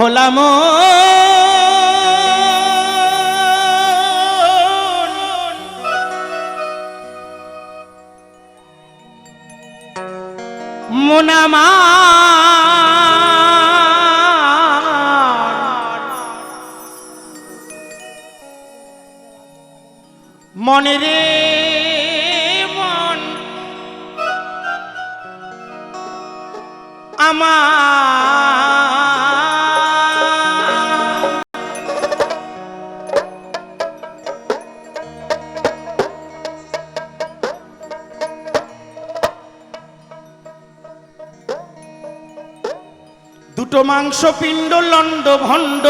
ভোলাম। মোনামা মনে রে মন। আমার দুটো মাংস পিণ্ড লন্ড ভণ্ড।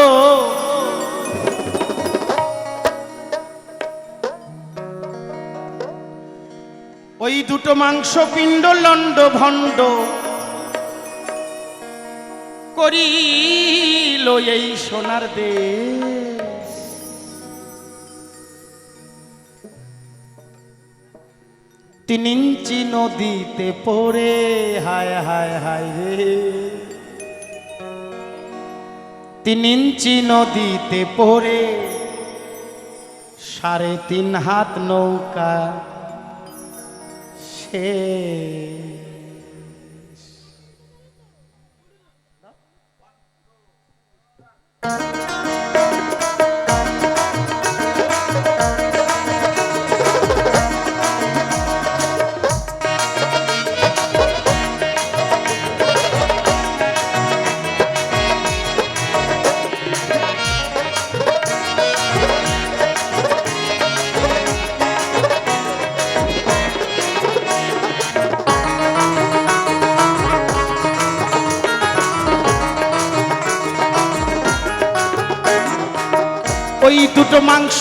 ওই দুটো মাংস পিণ্ড লন্ড ভণ্ড। করিল এই সোনার দে তিন ইঞ্চি নদীতে পড়ে, হায় হায় হায় রে। তিন ইঞ্চি নদীতে পড়ে সাড়ে তিন হাত নৌকা সে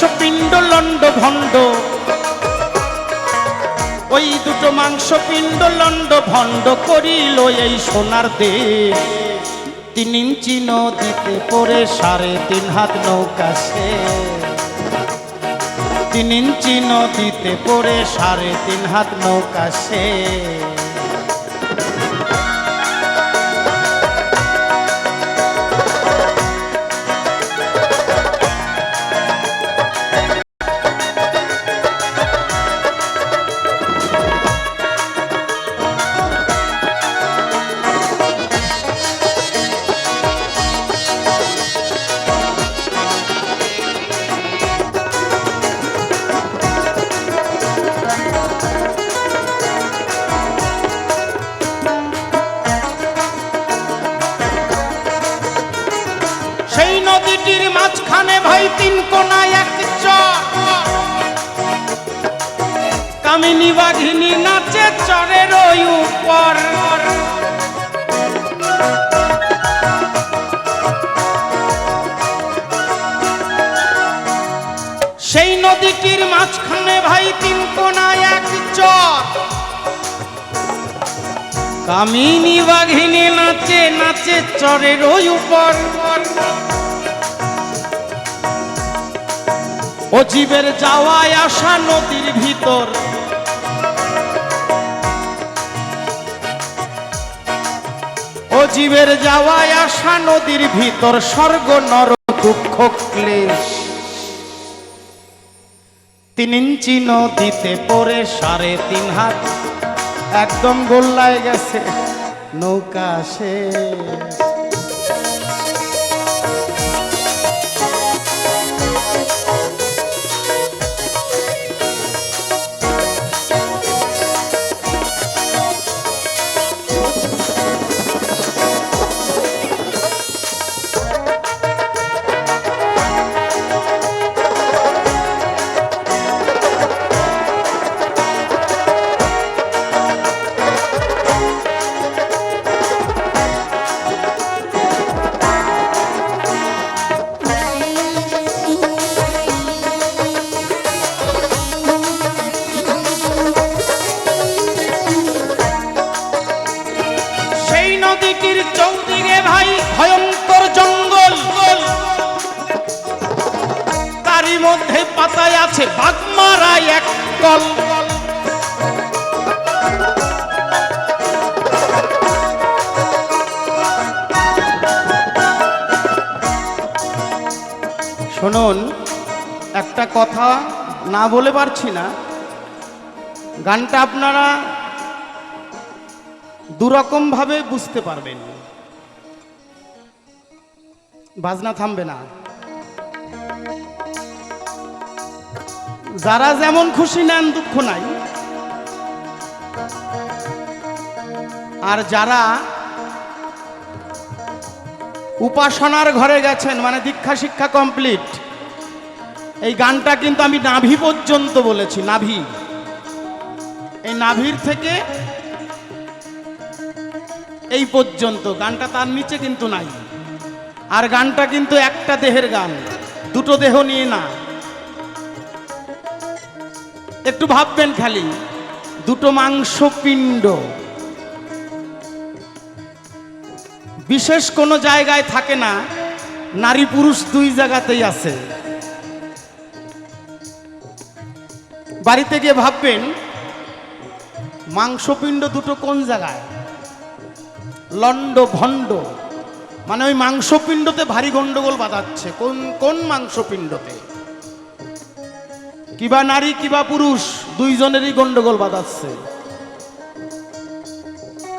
দুটো মাংস পিণ্ড লন্ড ভণ্ড ওই দুটো মাংস পিণ্ড লন্ড ভণ্ড করিল এই সোনার দে তিন ইঞ্চি নদীতে পড়ে সাড়ে তিন হাত নৌকা সে তিন ইঞ্চি নদীতে পড়ে সাড়ে তিন হাত নৌকা সে কামিনী বাঘিনী নাচে চরের ওই উপর। সেই নদীটির মাঝখানে ভাই তিন কোনা এক চর। কামিনী বাঘিনী নাচে নাচে চরের ওই উপর। ও জীবের যাওয়ায় আসা নদীর ভিতর ও জীবের যাওয়ায় আসা নদীর ভিতর স্বর্গ, নর, দুঃখ, ক্লেশ। তিন ইঞ্চি নদীতে পরে সাড়ে তিন হাত, একদম গোল্লায় গেছে নৌকা শেষ। শুনুন, একটা কথা না বলে পারছি না। গানটা আপনারা দুরকম ভাবে বুঝতে পারবেন। বাজনা থামবে না। যারা যেমন খুশি নেন, দুঃখ নাই। আর যারা উপাসনার ঘরে গেছেন মানে দীক্ষা শিক্ষা কমপ্লিট এই গানটা কিন্তু আমি নাভি পর্যন্ত বলেছি, নাভি। এই নাভির থেকে এই পর্যন্ত, গানটা তার নিচে কিন্তু নাই। আর গানটা কিন্তু একটা দেহের গান, দুটো দেহ নিয়ে না। একটু ভাববেন খালি, দুটো মাংস বিশেষ কোনো জায়গায় থাকে না, নারী পুরুষ দুই জায়গাতেই আছে। বাড়িতে গিয়ে ভাববেন, মাংসপিণ্ড দুটো কোন জায়গায়? লন্ড ভণ্ড। মানে ওই মাংসপিণ্ডতে ভারী গন্ডগোল বাঁধাচ্ছে। কোন কোন মাংসপিণ্ডতে? কিবা নারী, কিবা পুরুষ, দুইজনেরই গন্ডগোল বাঁধাচ্ছে।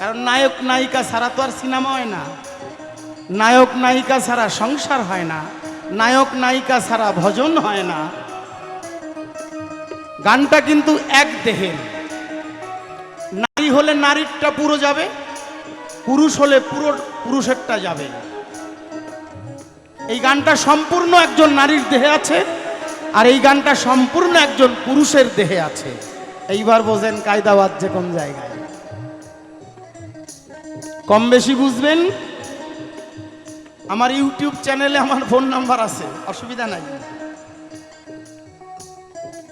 কারণ নায়ক নায়িকা ছাড়া তো আর সিনেমা হয় না। নায়ক নায়িকা ছাড়া সংসার হয় না। নায়ক নায়িকা ছাড়া ভজন হয় না। গানটা কিন্তু এক দেহের। নারী হলে নারীরটা পুরো যাবে, পুরুষ হলে পুরো পুরুষেরটা যাবে। এই গানটা সম্পূর্ণ একজন নারীর দেহে আছে, আর এই গানটা সম্পূর্ণ একজন পুরুষের দেহে আছে। এইবার বোঝেন কায়দাবাদ যে কোন জায়গায়। কম বেশি বুঝবেন, আমার ইউটিউব চ্যানেলে আমার ফোন নাম্বার আছে, অসুবিধা নাই।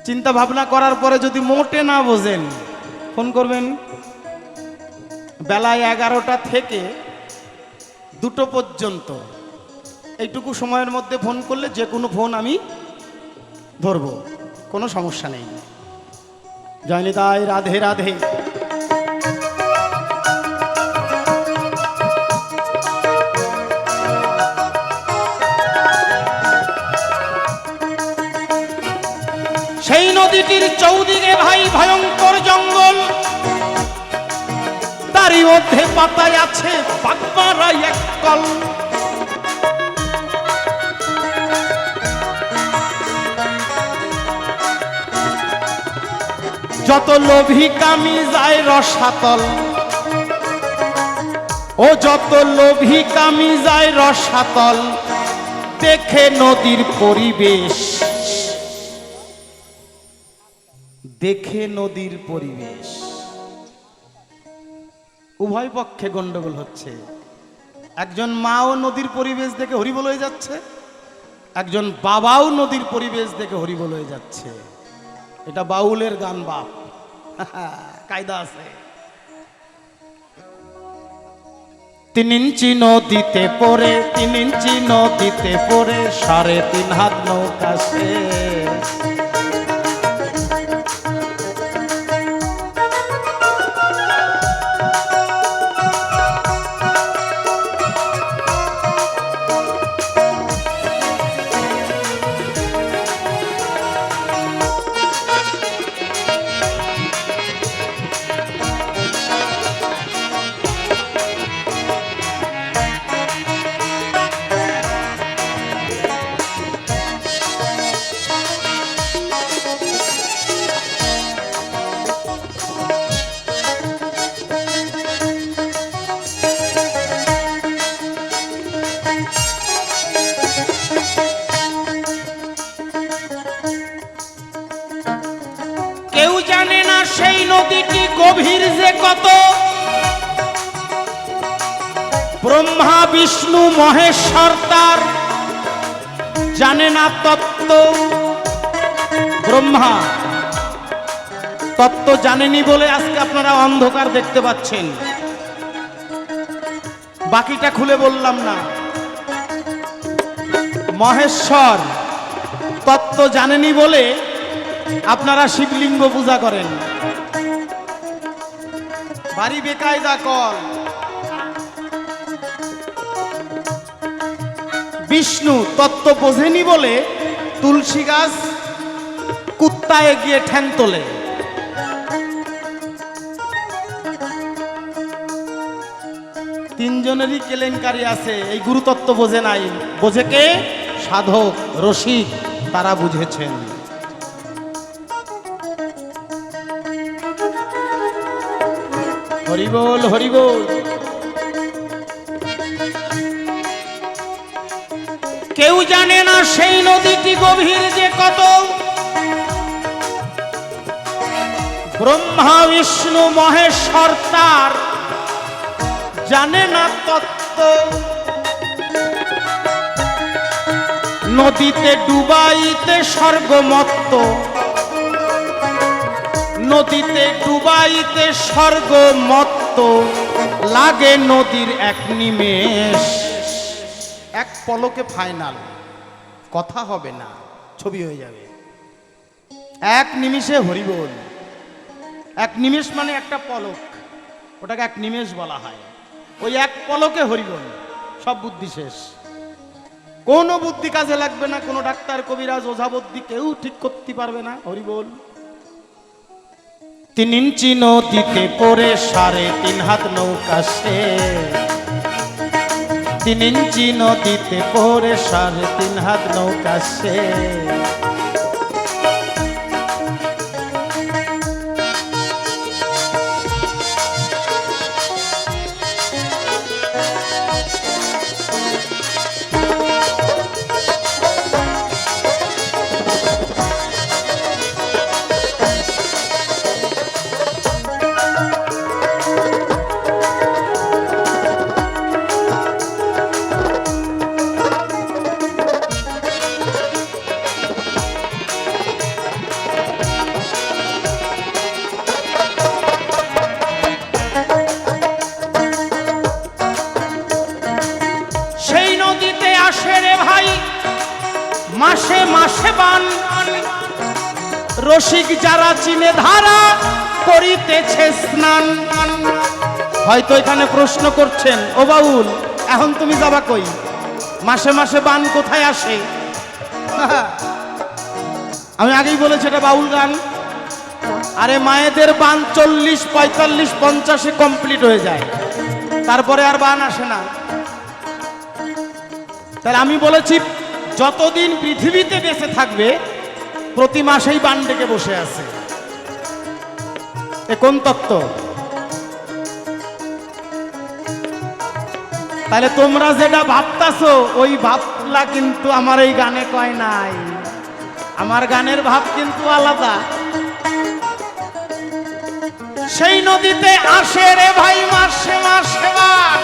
চিন্তা ভাবনা করার পরে যদি মোটে না বোঝেন, ফোন করবেন। বেলায় এগারোটা থেকে দুটো পর্যন্ত, এইটুকু সময়ের মধ্যে ফোন করলে যে কোনো ফোন আমি ধরবো, কোনো সমস্যা নেই। জয়নিতাই রাধে রাধে। নদীটির চৌদিকে ভাই ভয়ঙ্কর জঙ্গল। তারই মধ্যে পাতায় আছে যত লোভী কামি যায় রসাতল, ও যত লোভী কামি যায় রসাতল, দেখে নদীর পরিবেশ দেখে নদীর পরিবেশ। উভয় পক্ষে গন্ডগোল হচ্ছে। একজন মাও নদীর পরিবেশ দেখে হরিবল হয়ে যাচ্ছে, একজন বাবাও নদীর পরিবেশ দেখে হরিবল হয়ে যাচ্ছে। এটা বাউলের গান বাপ। কায়দা আছে। তিন ইঞ্চি নদীতে পড়ে, তিন ইঞ্চি নদীতে পড়ে, সাড়ে তিন হাত নৌকা গভীর যে কত? ব্রহ্মা, বিষ্ণু, মহেশ্বর তার জানে না তত্ত্ব। ব্রহ্মা, তত্ত্ব জানেনি বলে আজকে আপনারা অন্ধকার দেখতে পাচ্ছেন। বাকিটা খুলে বললাম না। মহেশ্বর, তত্ত্ব জানেনি বলে আপনারা শিবলিঙ্গ পূজা করেন। বাড়ি বেকায়দা কল বিষ্ণু তত্ত্ব বোঝেনি বলে তুলসী গাছ কুত্তায় গিয়ে ঠ্যাং তোলে। তিনজনেরই কেলেঙ্কারি আছে, এই গুরুতত্ত্ব বোঝে নাই। বোঝে কে? সাধক রসিক তারা বুঝেছেন। হরিবোল হরিবোল। কেউ জানে না সেই নদীটি গভীর যে কত? ব্রহ্মা, বিষ্ণু, মহেশ্বর তার জানে না তত্ত্ব। নদীতে ডুবাইতে স্বর্গমত্ত। নদীতে ডুবাইতে স্বর্গমত্ত। লাগে নদীর এক নিমেষ। এক পলকে ফাইনাল কথা হবে না, ছবি হয়ে যাবে। এক নিমিষে হরিবোল। এক নিমেষ মানে একটা পলক। ওটাকে এক নিমেষ বলা হয়। ওই এক পলকে হরিবোল। সব বুদ্ধি শেষ। কোনো বুদ্ধি কাজে লাগবে না, কোনো ডাক্তার, কবিরাজ ওঝা বুদ্ধি কেউ ঠিক করতে পারবে না, হরিবোল। তিন ইঞ্চি নদীতে পড়ে সাড়ে তিন হাত নৌকা সে। তিন ইঞ্চি নদীতে পড়ে সাড়ে তিন হাত নৌকা সে। মাসে রসিক যারা চিনে ধারা করিতেছে স্নান। হয়তো এখানে প্রশ্ন করছেন, ও বাউল, এখন তুমি যাবা কই? মাসে মাসে বান কোথায় আসে? আমি আগেই বলেছি এটা বাউল গান। আরে মায়েদের বান চল্লিশ, পঁয়তাল্লিশ, পঞ্চাশে কমপ্লিট হয়ে যায়। তারপরে আর বান আসে না। তাহলে আমি বলেছি যতদিন পৃথিবীতে বেঁচে থাকবে, প্রতি মাসেই বান ডেকে বসে আছে। এ কোন তত্ত্ব? তাহলে তোমরা যেটা ভাবতাছো, ওই ভাবলা কিন্তু আমার এই গানে কয় নাই। আমার গানের ভাব কিন্তু আলাদা। সেই নদীতে আসে রে ভাই, মাসে মাসে, মাস।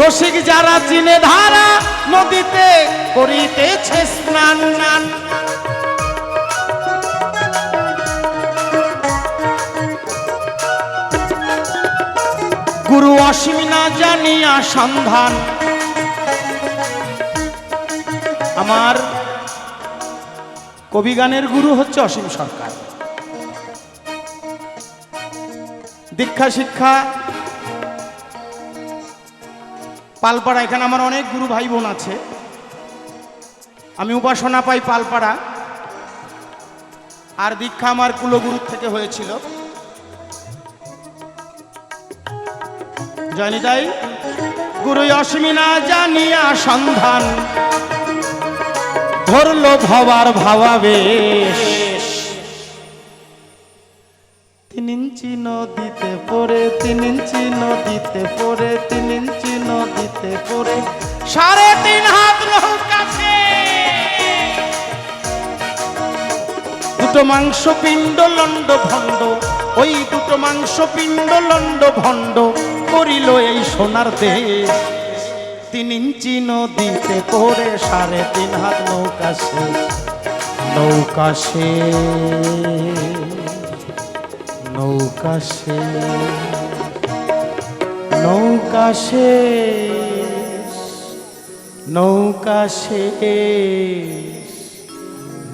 রসিক যারা চিনে ধারা নদীতে করিতেছে স্নান নান গুরু অসীম না জানিয়া সন্ধান। আমার কবি গানের গুরু হচ্ছে অসীম সরকার। দীক্ষা শিক্ষা পালপাড়া, এখানে আমার অনেক গুরু ভাই বোন আছে। আমি উপাসনা পাই পালপাড়া। আর দীক্ষা আমার কুলগুরুর থেকে হয়েছিল। জানি তাই? গুরু অসমিনা জানিয়া সন্ধান। ধরলো ভবার ভাবাবেশ। তিন ইঞ্চি নদীতে পড়ে, তিন ইঞ্চি নদীতে পড়ে, তিন ইঞ্চি নদীতে পড়ে, সাড়ে তিন হাত নৌকাছে দুটো মাংস পিণ্ড লন্ড ভণ্ড, ওই দুটো মাংস পিণ্ড লন্ড ভণ্ড, করিল এই সোনার দেশ। তিন ইঞ্চি নদীতে পড়ে, সাড়ে তিন হাত নৌকা শেষ নৌকা শেষ নৌকা শেষ নৌকা শেষ নৌকা শেষ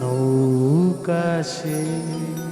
নৌকা শেষ।